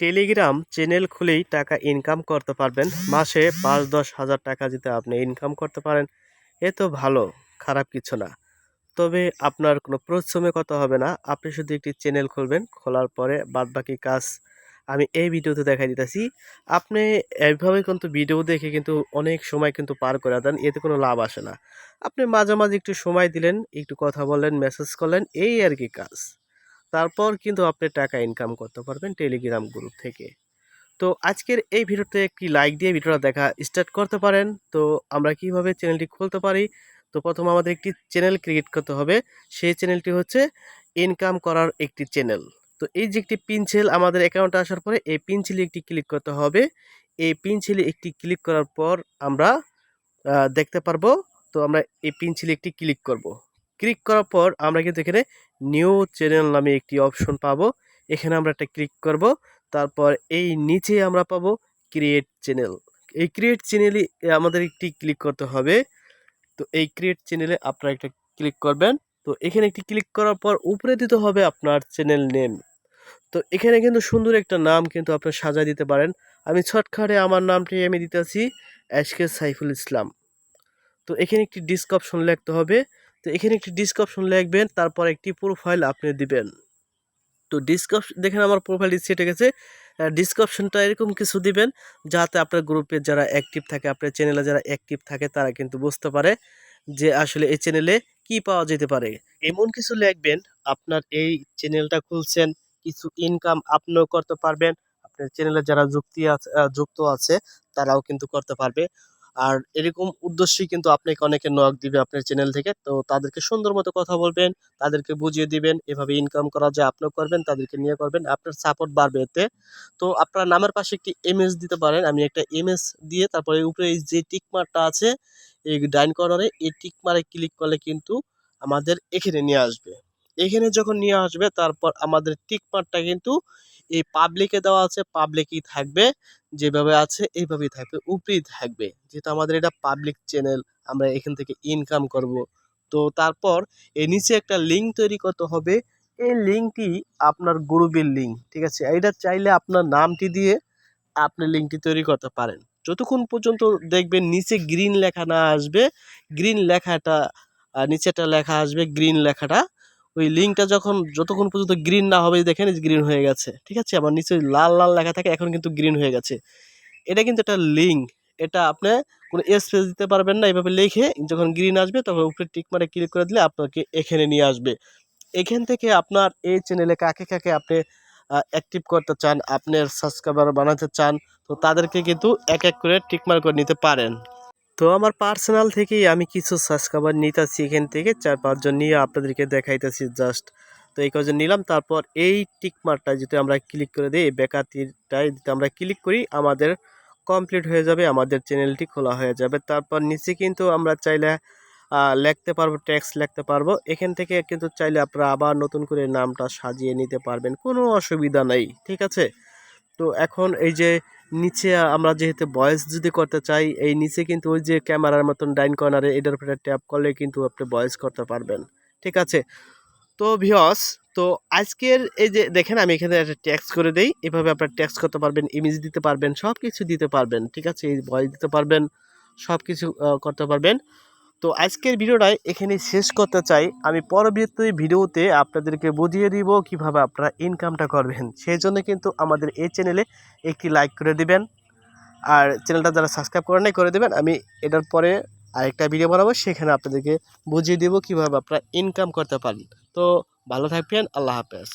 Telegram channel খুলেই টাকা income করতে পারবেন। মাসে পাঁচ দশ হাজার টাকা যদি আপনি ইনকাম করতে পারেন, এ তো ভালো, খারাপ কিছু না। তবে আপনার কোনো পরিশ্রমে কত হবে না। আপনি শুধু একটি চ্যানেল খুলবেন, খোলার পরে বাদবাকি কাজ আমি এই ভিডিওতে দেখাই দিতেছি। আপনি এইভাবে কিন্তু ভিডিও দেখে কিন্তু অনেক সময় কিন্তু পার করে দেন, এতে কোনো লাভ আসে না। আপনি মাঝে মাঝে একটু সময় দিলেন, একটু কথা বললেন মেসেজ করলেন, এই আর কি কাজ। তারপর কিন্তু আপনি টাকা ইনকাম করতে পারবেন টেলিগ্রাম গ্রুপ থেকে। তো আজকের এই ভিডিওতে একটি লাইক দিয়ে ভিডিওটা দেখা স্টার্ট করতে পারেন। তো আমরা কীভাবে চ্যানেলটি খুলতে পারি? তো প্রথম আমাদের একটি চ্যানেল ক্রিয়েট করতে হবে। সেই চ্যানেলটি হচ্ছে ইনকাম করার একটি চ্যানেল তো এই যে একটি পিনছেল আমাদের অ্যাকাউন্টে আসার পরে এই পিনছেলে একটি ক্লিক করতে হবে। এই পিনছেলে একটি ক্লিক করার পর আমরা দেখতে পারব। তো আমরা এই পিনছেলে একটি ক্লিক করব। ক্লিক করার পর আমরা কিন্তু এখানে নিউ চ্যানেল নামে একটি অপশন পাবো। এখানে আমরা একটা ক্লিক করব। তারপর এই নিচে আমরা পাবো ক্রিয়েট চ্যানেল। এই ক্রিয়েট চ্যানেলে আমাদের একটি ক্লিক করতে হবে। তো এই ক্রিয়েট চ্যানেলে আপনারা একটা ক্লিক করবেন। তো এখানে একটি ক্লিক করার পর উপরে দিতে হবে আপনার চ্যানেল নেম। তো এখানে কিন্তু সুন্দর একটা নাম কিন্তু আপনি সাজা দিতে পারেন। আমি শর্টকাটে আমার নামটি আমি দিতেছি এসকে সাইফুল ইসলাম। তো এখানে একটি ডিসক্রিপশন লিখতে হবে। তো এখানে একটি ডিসক্রিপশন লিখবেন, তারপর একটি প্রোফাইল আপনি দিবেন। তো ডিসক্রিপশন দেখেন আমার প্রোফাইল সেটে গেছে। ডিসক্রিপশনটা এরকম কিছু দিবেন, যাতে আপনার গ্রুপে যারা অ্যাক্টিভ থাকে, আপনার চ্যানেলে যারা অ্যাক্টিভ থাকে, তারা কিন্তু বুঝতে পারে যে আসলে এই চ্যানেলে কি পাওয়া যেতে পারে। এমন কিছু লিখবেন, আপনার এই চ্যানেলটা খুলছেন, কিছু ইনকাম আপনিও করতে পারবেন, আপনার চ্যানেলে যারা যুক্তি আছে যুক্ত আছে, তারাও কিন্তু করতে পারবে। আর এরকম উদ্দেশ্যেই কিন্তু আপনাকে অনেকে নক দিবে আপনার চ্যানেল থেকে। তো তাদেরকে সুন্দর মতো কথা বলবেন, তাদেরকে বুঝিয়ে দিবেন, এভাবে ইনকাম করা যায় আপনিও করবেন, তাদেরকে নিয়ে করবেন, আপনার সাপোর্ট বাড়বে এতে। তো আপনার নামের পাশে একটি এমএস দিতে পারেন, আমি একটা এমএস দিয়ে তারপরে উপরে এই যে টিক মার্কটা আছে, এই ডাইন কর্নারে এই টিকমারে ক্লিক করলে কিন্তু আমাদের এখানে নিয়ে আসবে। এখানে যখন নিয়ে আসবে, তারপর আমাদের টিক মার্কটা কিন্তু এই পাবলিকে দেওয়া আছে পাবলিকই থাকবে, যেভাবে আছে এইভাবেই থাকবে, উপরেই থাকবে। যেহেতু আমাদের এটা পাবলিক চ্যানেল আমরা এখান থেকে ইনকাম করব। তো তারপর এর নিচে একটা লিঙ্ক তৈরি করতে হবে। এই লিঙ্কটি আপনার গ্রুপের লিঙ্ক ঠিক আছে? এটা চাইলে আপনার নামটি দিয়ে আপনি লিঙ্কটি তৈরি করতে পারেন। যতক্ষণ পর্যন্ত দেখবেন নিচে গ্রিন লেখা না আসবে গ্রিন লেখাটা নিচেটা লেখা আসবে গ্রিন লেখাটা ওই লিঙ্কটা যখন যতক্ষণ পর্যন্ত গ্রিন না হবে, দেখেন গ্রিন হয়ে গেছে, ঠিক আছে? আবার নিচে লাল লাল লেখা থাকে, এখন কিন্তু গ্রিন হয়ে গেছে। এটা কিন্তু একটা লিঙ্ক এটা আপনি কোনো স্পেস দিতে পারবেন না, এভাবে লিখে যখন গ্রিন আসবে, তখন উপরে টিক মারে ক্লিক করে দিলে আপনাকে এখানে নিয়ে আসবে। এখান থেকে আপনার এই চ্যানেলে কাকে কাকে আপনি অ্যাক্টিভ করতে চান, আপনার সাবস্ক্রাইবার বানাতে চান, তো তাদেরকে কিন্তু এক এক করে টিকমার করে নিতে পারেন। তো আমার পার্সোনাল থেকেই আমি কিছু সাবস্ক্রাইবার নিতেছি এখান থেকে, চার পাঁচজন নিয়ে আপনাদেরকে দেখাইতেছি জাস্ট তো এই কজন নিলাম, তারপর এই টিকমারটা যদি আমরা ক্লিক করে দিই, এই বেকাতিটাই যদি আমরা ক্লিক করি, আমাদের কমপ্লিট হয়ে যাবে, আমাদের চ্যানেলটি খোলা হয়ে যাবে। তারপর নিচে কিন্তু আমরা চাইলে লিখতে পারব ট্যাক্স লিখতে পারব। এখান থেকে কিন্তু চাইলে আপনারা আবার নতুন করে নামটা সাজিয়ে নিতে পারবেন, কোনো অসুবিধা নেই, ঠিক আছে? তো এখন এই যে নিচে আমরা যেহেতু ভয়েস যদি করতে চাই, এই নিচে কিন্তু ওই যে ক্যামেরার মতন ডাইন কর্নারে এটার উপরে ট্যাপ করলে কিন্তু আপনি ভয়েস করতে পারবেন। ঠিক আছে? তো ভিওস তো আজকের এই যে দেখেন আমি এখানে একটা ট্যাক্স করে দেই। এভাবে আপনার ট্যাক্স করতে পারবেন ইমেজ দিতে পারবেন সব কিছু দিতে পারবেন। ঠিক আছে? এই ভয়েস দিতে পারবেন সব কিছু করতে পারবেন। তো আজকের ভিডিওটাই এখানে শেষ করতে চাই। আমি পরবর্তী ভিডিওতে আপনাদেরকে বুঝিয়ে দিব কীভাবে আপনারা ইনকামটা করবেন। সেই জন্য কিন্তু আমাদের এই চ্যানেলে একটি লাইক করে দিবেন। আর চ্যানেলটা যারা সাবস্ক্রাইব করে নাই, করে দেবেন। আমি এটার পরে আরেকটা ভিডিও বানাবো। সেখানে আপনাদেরকে বুঝিয়ে দেবো কীভাবে আপনারা ইনকাম করতে পারেন। তো ভালো থাকবেন। আল্লাহ হাফেজ।